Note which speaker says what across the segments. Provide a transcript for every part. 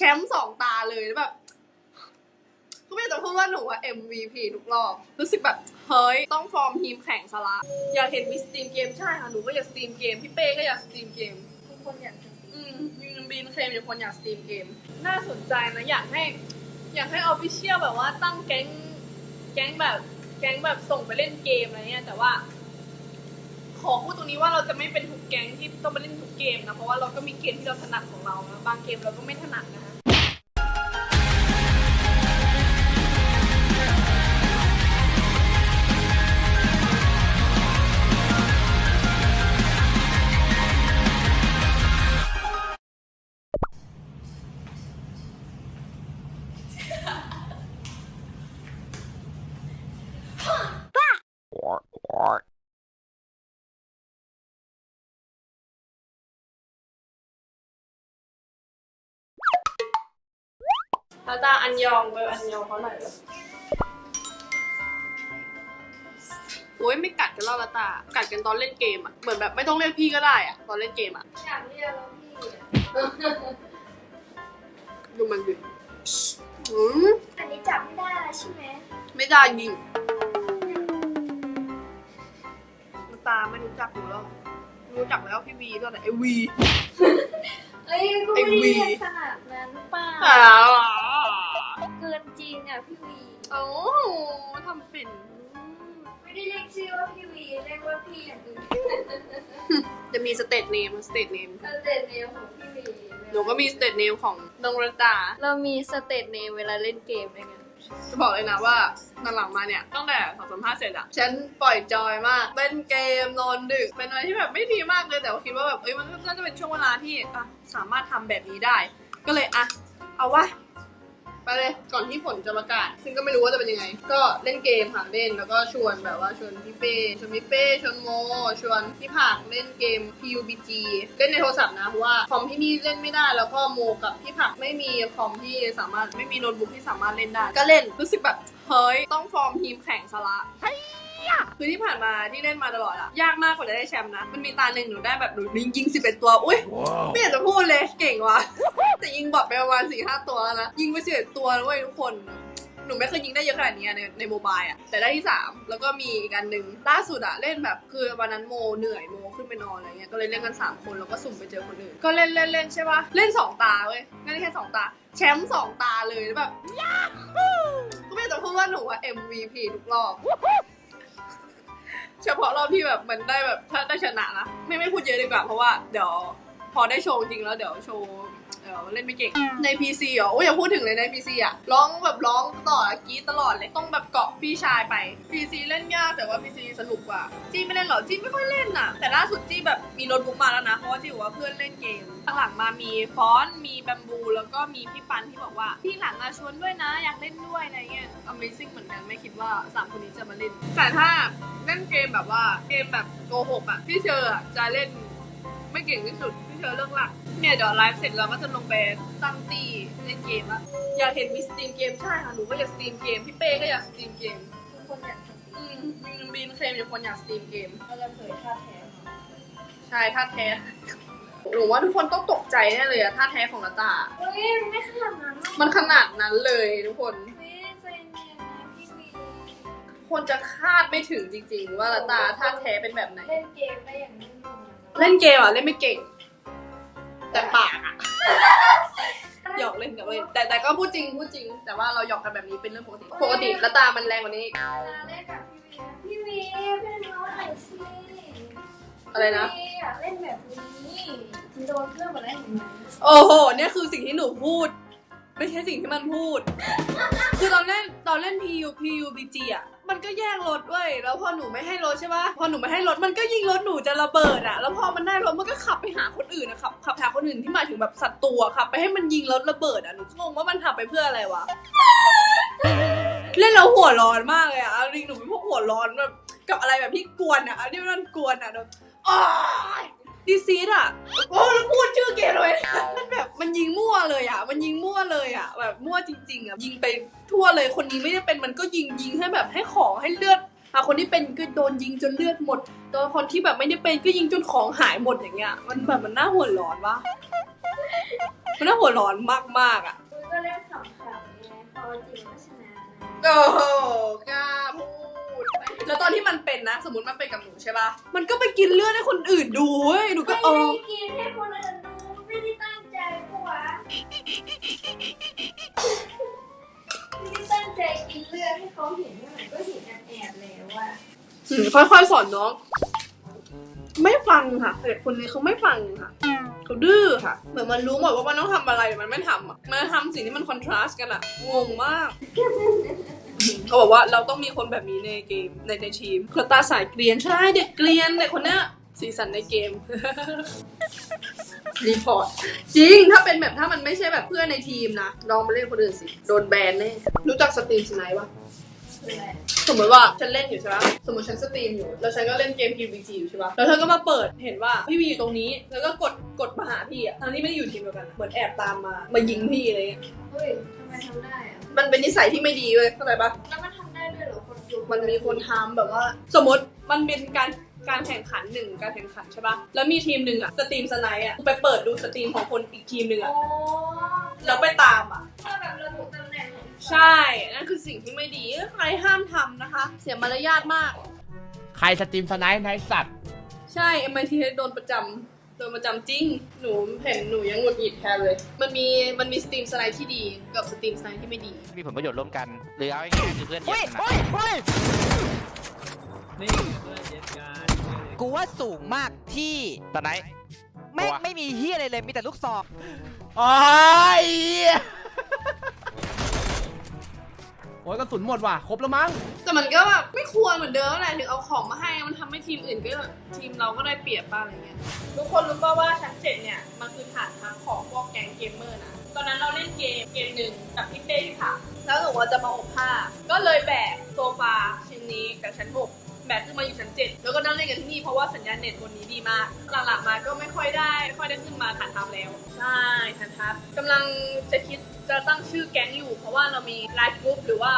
Speaker 1: แชมป์สองตาเลยแล้วแบบก็ไม่อยากจะพูดว่าหนูว่า MVP ทุกรอบ รู้สึกแบบ เฮ้ย ต้องฟอร์มทีมแข่งซะละ อยากเห็นมีสตรีมเกมใช่ค่ะ หนูก็อยากสตรีมเกม พี่เป้ก็อยากสตรีมเกม
Speaker 2: ทุกคนอยากจะ
Speaker 1: อืมบีนเคลมอยู่คนอยากสตรีมเกม
Speaker 3: น่าสนใจนะ อยากให้ อยากให้ออฟฟิเชียลแบบว่าตั้งแก๊ง แก๊งแบบ แก๊งแบบส่งไปเล่นเกมอะไรเงี้ย แต่ว่า ขอพูดตรงนี้ว่าเราจะไม่เป็นทุกแก๊งที่ต้องมาเล่นทุกเกมนะ เพราะว่าเราก็มีเกมที่เราถนัดของเรานะบางเกมเราก็ไม่ถนัดนะคะ
Speaker 1: แล้วตาอันยองไปอันยองเขาหน่อยเลยโอ้ยไม่กัดกันแล้วละตา กัดกันตอนเล่นเกมอะเหมือนแบบไม่ต้องเรียกพี่ก็ได้อะตอนเล่นเกมอะ
Speaker 2: อยากเรียกแล้วพี่อะ
Speaker 1: ดูมันดิอืม
Speaker 2: อันนี้จับไม่ได้แล้วใช่ไหม
Speaker 1: ไม่ได้ยิงตาไม่รู้จักหนูแล้ว รู้จักแล้วพี่วีตอนไหนไอวี
Speaker 2: เอ้ยก็ไม่ได้เรียกขนาดนั้นเปล่า
Speaker 1: อ่า
Speaker 2: เกิน จริงอะพี่วี
Speaker 1: โอ้ทำเป็น
Speaker 2: ไม่ได้เรียกชื่อว่าพี่วีเรียกว่าพี่อย่างอื่น
Speaker 1: จะมีสเตทเนมสเตทเนม
Speaker 2: สเตทเนมของพี่วี
Speaker 1: หนูก็มีสเตทเนมของนงรัตา
Speaker 2: เรามีสเตทเนมเวลาเล่นเกมด้วยไง
Speaker 1: จะบอกเลยนะว่าหลังๆมาเนี่ยตั้งแต่สองสัมภาษณ์เสร็จอะฉันปล่อยจอยมากเล่นเกมนอนดึกเป็นอะไรที่แบบไม่ดีมากเลยแต่ว่าคิดว่าแบบเอ้ยมันก็น่าจะเป็นช่วงเวลาที่อะสามารถทำแบบนี้ได้ ก็เลยอะเอาวะ ไปเลย ก่อนที่ผลจะประกาศ ซึ่งก็ไม่รู้ว่าจะเป็นยังไง ก็เล่นเกมค่ะเล่นแล้วก็ชวนแบบว่าชวนพี่เป้ชวนพี่เป้ชวนโม ชวนพี่ผักเล่นเกม PUBG เล่นในโทรศัพท์นะเพราะว่าคอมที่นี่เล่นไม่ได้แล้วก็โมกับพี่ผักไม่มีคอมที่สามารถไม่มีโน้ตบุ๊กที่สามารถเล่นได้ ก็เล่นรู้สึกแบบเฮ้ยต้องฟอร์มทีมแข่งซะละคือที่ผ่านมาที่เล่นมาตลอดอะยากมากกว่าจะได้แชมป์นะ มันมีตาหนึ่งหนูได้แบบหนูยิงยิงสิบเอ็ดตัว อุ้ย ไม่อยากจะพูดเลย เก่งว่ะแต่ ยิงบอดไปประมาณสี่ห้าตัวแล้วนะ ยิงไปสิบเอ็ดตัวแล้วเว้ยทุกคน หนูไม่เคยยิงได้เยอะขนาดนี้ในในโมบายอะแต่ได้ที่สามแล้วก็มีอีกอันหนึ่งล่าสุดอะเล่นแบบคือวันนั้นโมเหนื่อยโมขึ้นไปนอนอะไรเงี้ย ก็เลยเล่นกันสามคนแล้วก็สุ่มไปเจอคนอื่น ก็เล่นเล่นเล่นใช่ปะเล่นสองตาเว้ยงั้นแค่สองตา แชมป์สองตาเลยแล้วแบบก็ไม่อยากจะพูดว่าหนูว่า MVP ทุกรอบเฉพาะรอบที่แบบมันได้แบบถ้าได้ชนะนะไม่ไม่พูดเยอะดีกว่าเพราะว่าเดี๋ยวพอได้โชว์จริงแล้วเดี๋ยวโชว์ เดี๋ยวเล่นไม่เก่ง ใน PC เหรอโอ้ยอย่าพูดถึงเลยใน PC อะร้องแบบร้องต่ออกรีดตลอดเลยต้องแบบเกาะพี่ชายไป PC เล่นยากแต่ว่า PC สนุกกว่าจี้ไม่เล่นหรอจี้ไม่ค่อยเล่นอะ แต่ล่าสุดจี้แบบมีโน้ตบุ๊กมาแล้วนะเพราะว่าจี้บอกว่าเพื่อนเล่นเกมหลังมามีฟอนมีแบมบูแล้วก็มีพี่ปันที่บอกว่าพี่หลังมาชวนด้วยนะอยากเล่นด้วยอะไรเงี้ย Amazing เหมือนกันไม่คิดว่าสามคนนี้จะมาเล่น แต่ถ้าเล่นเกมแบบว่าเกมแบบโกหกอะพี่เชอร์อะจะเล่นไม่เก่งที่สุด เชอร์เรื่องหลักเนี่ยเดี๋ยวไลฟ์เสร็จเราก็จะลงไปตั้งตีเล่นเกมละอยากเห็นมีสตรีมเกมใช่ค่ะหนูก็อยากสตรีมเกมพี่เป้ก็อยากสตรีมเกม
Speaker 2: ทุกคนอยากจะ
Speaker 1: อืมบีนบีนเคลมอยู่คนอยากสตรีมเกม
Speaker 2: เราจะเผยท่าแท้ของเรา
Speaker 1: ใช่ท่าแท้หนูว่าทุกคนต้องตกใจแน่เลยอะท่าแท้ของนาตา
Speaker 2: เฮ้ยมันไม่ขนาดนั้นหรอก
Speaker 1: มันขนาดนั้นเลยทุกคน
Speaker 2: เฮ้ยใจเย็นๆนะพี่วี
Speaker 1: คนจะคาดไม่ถึงจริง ๆ ว่านาตาท่าแท้เป็นแบบไหน
Speaker 2: เล่นเกมได้อย่างนิ่งนวลนะ
Speaker 1: เล่นเกมอะ เล่นไม่เก่ง แต่ปากอะหยอกเล่นกับเล่นแต่แต่ก็พูดจริงพูดจริง แต่ว่าเราหยอกกันแบบนี้เป็นเรื่องปกติปกติแล้วตามันแรงกว่านี้อีก
Speaker 2: เวลาเล่นกับพี่วีนะพี่วีเป็นน้องหน่อยสิ
Speaker 1: อะไรนะ
Speaker 2: พี่วีอยากเล่นแบบนี้โดนเพื่อนหมดแล้วเห็นไหม
Speaker 1: โอ้โหเนี่ยคือสิ่งที่หนูพูด ไม่ใช่สิ่งที่มันพูด คือตอนเล่นตอนเล่น PU PUBG อะ มันก็แย่งรถเว้ยแล้วพอหนูไม่ให้รถใช่ปะพอหนูไม่ให้รถมันก็ยิงรถหนูจะระเบิดอะแล้วพอมันได้รถมันก็ขับไปหาคนอื่นอะขับขับหาคนอื่นที่หมายถึงแบบศัตรูอะขับไปให้มันยิงรถระเบิดอะหนูก็งงว่ามันทำไปเพื่ออะไรวะ เล่นแล้วหัวร้อนมากเลยอะเอาจริงหนูเป็นพวกหัวร้อนแบบกับอะไรแบบที่กวนอะอันนี้มันกวนอะแบบอ้าย ดีซีดอะโอ้แล้วพูดชื่อเกมเลยมันแบบมันยิงมั่วเลยอะ มันยิงมั่วเลยอะ แบบมั่วจริง ๆอะยิงไปทั่วเลยคนนี้ไม่ได้เป็นมันก็ยิงยิงให้แบบให้ของให้เลือดอะคนที่เป็นก็โดนยิงจนเลือดหมดตัวคนที่แบบไม่ได้เป็นก็ยิงจนของหายหมดอย่างเงี้ย มันแบบมันน่าหัวร้อนวะ
Speaker 3: มันน่าหัวร้อนมากๆอะ
Speaker 2: มันก็เล่นขำๆไงพอจริงก็ชนะนะ
Speaker 3: โอ้โหกล้าพูด แล้วตอนที่มันเป็นนะ สมมติมันเป็นกับหนูใช่ปะมันก็ไปกินเลือดให้คนอื่นดูเว้ย หนูก็
Speaker 2: ไม่
Speaker 3: เอ
Speaker 2: ได้
Speaker 3: อ
Speaker 2: กินให้คนอื่นดูไม่ได้ตั้งใจปะวะไม่ได้ตั้งใจกินเลือดให้เขาเห็นว่ามันก็เห็นแอบๆแล้วอะ
Speaker 3: อืมค่อยๆสอนน้อง ไม่ฟังค่ะเด็กคนนี้เขาไม่ฟังค่ะเขาดื้อค่ะ เหมือนมันรู้หมดว่ามันต้องทำอะไรแต่มันไม่ทำอะมันทำสิ่งที่มันคอนทราสต์กันอะงงมาก เขาบอกว่าเราต้องมีคนแบบนี้ในเกมในในทีมคือตาสายเกรียนใช่เด็กเกรียนเด็กคนเนี้ยสีสันในเกม รีพอร์ต จริงถ้าเป็นแบบถ้ามันไม่ใช่แบบเพื่อนในทีมนะลองไปเล่นคนอื่นสิ โดนแบนแน่รู้จักสตรีมสไนป์ปะสมมติว่าฉันเล่นอยู่ใช่ปะสมมติฉันสตรีมอยู่ แล้วฉันก็เล่นเกม PVG อยู่ใช่ปะแล้วเธอก็มาเปิดเห็นว่าพี่วีอยู่ตรงนี้ แล้วก็กดกดมาหาพี่อะทั้งที่ไม่ได้อยู่ทีมเดียวกัน เหมือนแอบตามมา มายิงพี่อะไรเงี้ย
Speaker 2: เฮ้ยทำไมทำได้อะ
Speaker 3: มันเป็นนิสัยที่ไม่ดีเว้ยเข้าใจปะ
Speaker 2: แล้วมันทำได้ด้วยเหรอคนดู
Speaker 3: มันมีคนทำแบบว่า สมมติมันเป็นการการแข่งขันหนึ่งการแข่งขันใช่ปะแล้วมีทีมหนึ่งอะสตรีมสไนป์อะไปเปิดดูสตรีมของคนอีกทีมหนึ่ง
Speaker 2: โอ้
Speaker 3: อะแล้วไปตามอะ
Speaker 2: ถ้าแบบระบุตำแหน่งของ
Speaker 3: ใช่ นั่นคือสิ่งที่ไม่ดี ใครห้ามทำนะคะ เสียมารยาทมาก
Speaker 4: ใครสตรีมสไนป์ไนท์สัตว์
Speaker 3: ใช่ MIT โดนประจำ โดนประจำจริง หนูเห็นหนูยังหงุดหงิดแทนเลย มันมีมันมีสตรีมสไลด์ที่ดีกับสตรีมสไลด์ที่ไม่ดี
Speaker 5: มีผลประโยชน์ร่วมกัน หรือเอาง่ายๆคือเพื่อนเย็นกันนะกูว่าสูงมากที่ตอนไหน ไม่งไม่มีเฮียอะไรเลยมีแต่ลูกศอก
Speaker 4: โอ้ยโอ้ยกระสุนหมดว่ะ ครบแล้วมั้ง
Speaker 3: แต่มันก็แบบไม่ ควรเหมือนเดิมแหละถึงเอาของมาให้มันทำให้ทีมอื่นก็ทีมเราก็ได้เปรียบบ้างอะไรเงี้ย
Speaker 1: ทุกคนรู้ป่าว่าชั้นเจ็ดเนี่ยมันคือฐานทัพของพวกแก๊งเกมเมอร์นะตอนนั้นเราเล่นเกมเกมหนึ่งกับพี่เป้ที่ค่ะ แล้วหนูว่าจะมาอบผ้า ก็เลยแบกโซฟาชิ้นนี้จากชั้นหกแบกขึ้นมาอยู่ชั้นเจ็ดแล้วก็นั่งเล่นกันที่นี่เพราะว่าสัญญาณเน็ตบนนี้ดีมาก หลังๆมาก็ไม่ค่อยได้ไม่ค่อยได้ขึ้นมาฐานทัพแล้วใช่ฐานทัพกำลังจะคิดจะตั้งชื่อแก๊งอยู่ เพราะว่าเรามีไลฟ์กรุ๊ปหรือว่า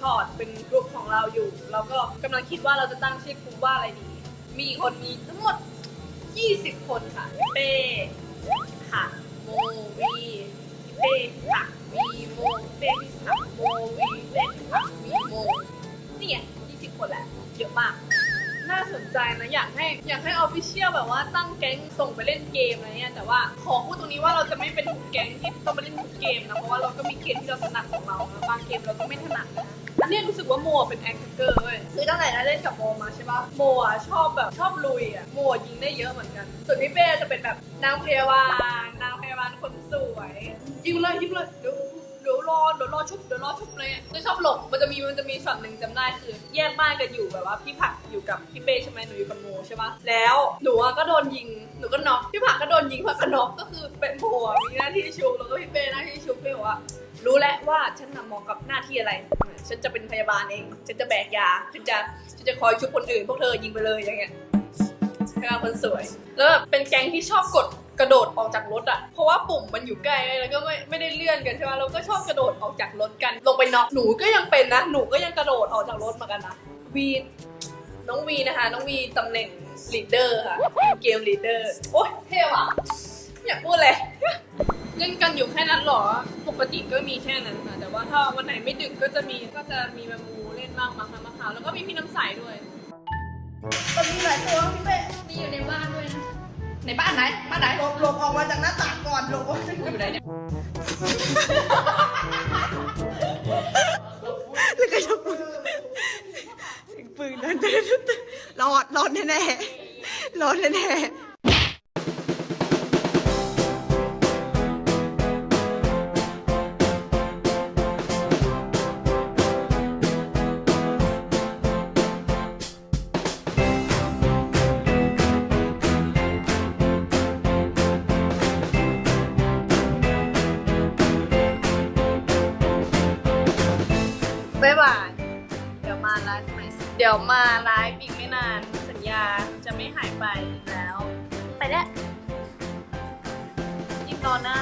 Speaker 1: คอร์ดเป็นกลุ่มของเราอยู่ เราก็กำลังคิดว่าเราจะตั้งชื่อกลุ่มว่าอะไรดี มีคนมีทั้งหมด 20 คนค่ะ เป้ค่ะโมวีเป้ค่ะวีโมเป้พี่ค่ะโมวีเป้ค่ะวีโมเนี่ย20 คนแหละเยอะมาก น่าสนใจนะอยากให้อยากให้ออฟฟิเชียลแบบว่าตั้งแก๊งส่งไปเล่นเกมอะไรเงี้ยแต่ว่าขอพูดตรงนี้ว่าเราจะไม่เป็นทุกแก๊งที่ต้องไปเล่นทุกเกมนะเพราะว่าเราก็มีเกมที่เราถนัดของเรานะบางเกมเราก็ไม่ถนัดนะเนี้ยรู้สึกว่าโมเป็นแอคเกอร์เว้ยคือตั้งแต่เล่นกับโมมาใช่ปะโมอะชอบแบบชอบลุยอะโมยิงได้เยอะเหมือนกัน ส่วนพี่เป้จะเป็นแบบนางพยาบาลนางพยาบาลคนสวยยิงเลยยิงเลยดี๋ยวเดี๋ยว รอเดี๋ยวรอชุบเดี๋ยวรอชุบเลยจะชอบหลบมันจะมีมันจะมีช็อตหนึ่งจำได้คือ แยกบ้านกันอยู่แบบว่าพี่ผักอยู่กับพี่เป้ใช่ไหมหนูอยู่กับโมใช่ปะแล้วหนูอะก็โดนยิงหนูก็น็อกพี่ผักก็โดนยิงผักก็น็อกก็คือเป็นโมอะมีหน้าที่ชุบแล้วก็พี่เป้หน้าที่ชุบเป้บอกว่ารู้แล้วว่าฉันน่ะเหมาะกับหน้าที่อะไร ฉันจะเป็นพยาบาลเอง ฉันจะแบกยา ฉันจะ ฉันจะคอยชุบคนอื่น พวกเธอยิงไปเลยอย่างเงี้ยพยาบาลคนสวย แล้วแบบเป็นแก๊งที่ชอบกด กระโดดออกจากรถอะเพราะว่าปุ่มมันอยู่ใกล้แล้วก็ไม่ไม่ได้เลื่อนกันใช่ไหมเราก็ชอบกระโดดออกจากรถกัน ลงไปน็อกหนูก็ยังเป็นนะ หนูก็ยังกระโดดออกจากรถเหมือนกันนะวีน้องวีนะคะ น้องวีตำแหน่งลีดเดอร์ค่ะ เกมลีดเดอร์โอ๊ยเท่ว่ะไม่อยากพูดเลยเล่นกันอยู่แค่นั้นเหรอ ปกติก็มีแค่นั้นค่ะ แต่ว่าถ้าวันไหนไม่ดึกก็จะมีก็จะมีแมมูเล่นบ้างบางครั้งบางคราวแล้วก็มีพี่น้ำใสด้วย
Speaker 3: มันมีหลายตัวพี่เป้
Speaker 2: มีอยู่ในบ้านด้วยนะ
Speaker 1: ในบ้านไหน บ้านไหน
Speaker 3: หลบหลบออกมาจากหน้าต่างก่อนหลบออกมาจาก
Speaker 1: อยู่ไหนเนี่ย
Speaker 6: ปืนนั่นรอดรอดแน่ๆรอดแน่ๆ
Speaker 3: บ๊ายบาย เดี๋ยวมาไลฟ์ไหมเดี๋ยวมาไลฟ์อีกไม่นาน สัญญาจะไม่หายไปอีกแล้ว ไปแล้วยินนอนนะ